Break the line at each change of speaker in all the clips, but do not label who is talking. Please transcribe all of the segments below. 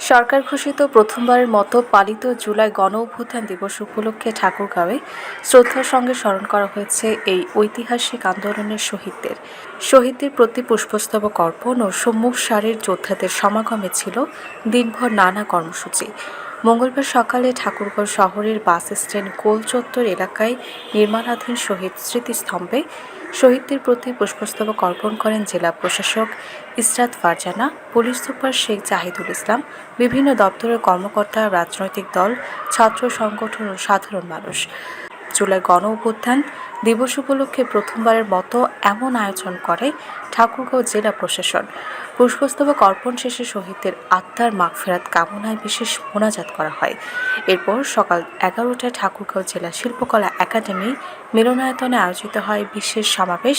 সরকার ঘোষিত প্রথমবারের মতো পালিত জুলাই গণ অভ্যুত্থান দিবস উপলক্ষে ঠাকুরগাঁওয়ে শ্রদ্ধার সঙ্গে স্মরণ করা হয়েছে এই ঐতিহাসিক আন্দোলনের শহীদদের। শহীদদের প্রতি পুষ্পস্তবক অর্পণ ও সম্মুখ সারের যোদ্ধাদের সমাগমে ছিল দিনভর নানা কর্মসূচি। মঙ্গলবার সকালে ঠাকুরগড় শহরের বাস স্ট্যান্ড গোল চত্বর এলাকায় নির্মাণাধীন শহীদ স্মৃতিস্তম্ভে শহীদদের প্রতি পুষ্পস্তবক অর্পণ করেন জেলা প্রশাসক ইসরাত ফারজানা, পুলিশ সুপার শেখ জাহিদুল ইসলাম, বিভিন্ন দপ্তরের কর্মকর্তা, রাজনৈতিক দল, ছাত্র সংগঠন ও সাধারণ মানুষ। জুলাই গণ অভ্যুত্থান দিবস উপলক্ষে প্রথমবারের মতো এমন আয়োজন করে ঠাকুরগাঁও জেলা প্রশাসন। পুষ্পস্তবক অর্পণ শেষে শহীদদের আত্মার মাগফেরাত কামনায় বিশেষ মোনাজাত করা হয়। এরপর সকাল এগারোটায় ঠাকুরগাঁও জেলা শিল্পকলা একাডেমি মিলনায়তনে আয়োজিত হয় বিশেষ সমাবেশ,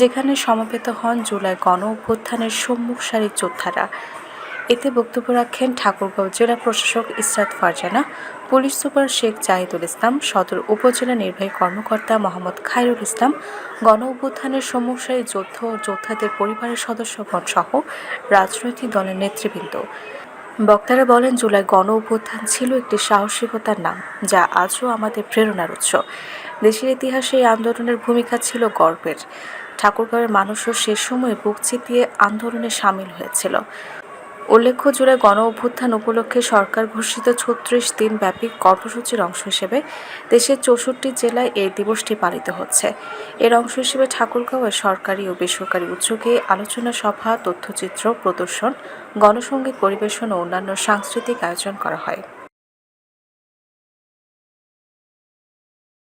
যেখানে সমবেত হন জুলাই গণ অভ্যুত্থানের সম্মুখ সারির যোদ্ধারা। এতে বক্তব্য রাখেন ঠাকুরগাঁও জেলা প্রশাসক ইসরাত ফারজানা, পুলিশ সুপার শেখ জাহিদুল ইসলাম, সদর উপজেলা নির্বাহী কর্মকর্তা মোহাম্মদ খায়রুল ইসলাম, গণ অভ্যুত্থানের সম্মুখসারী যোদ্ধা ও যোদ্ধাদের পরিবারের সদস্যগণ সহ রাজনৈতিক দলের নেতৃবৃন্দ। বক্তারা বলেন, জুলাই গণ অভ্যুত্থান ছিল একটি সাহসিকতার নাম, যা আজও আমাদের প্রেরণার উৎস। দেশের ইতিহাসে এই আন্দোলনের ভূমিকা ছিল গর্বের। ঠাকুরগাঁওয়ের মানুষও সে সময় বুক চিতিয়ে আন্দোলনে সামিল হয়েছিল। উল্লেখ্য, জুড়ে গণ অভ্যুত্থান উপলক্ষে সরকার ঘোষিত ছত্রিশ দিন ব্যাপী কর্মসূচির অংশ হিসেবে দেশের চৌষট্টি জেলায় এই দিবসটি পালিত হচ্ছে। এর অংশ হিসেবে ঠাকুরগাঁওয়ে সরকারি ও বেসরকারি উদ্যোগে আলোচনা সভা, তথ্যচিত্র, প্রদর্শন গণসঙ্গীত পরিবেশন ও অন্যান্য সাংস্কৃতিক আয়োজন করা হয়।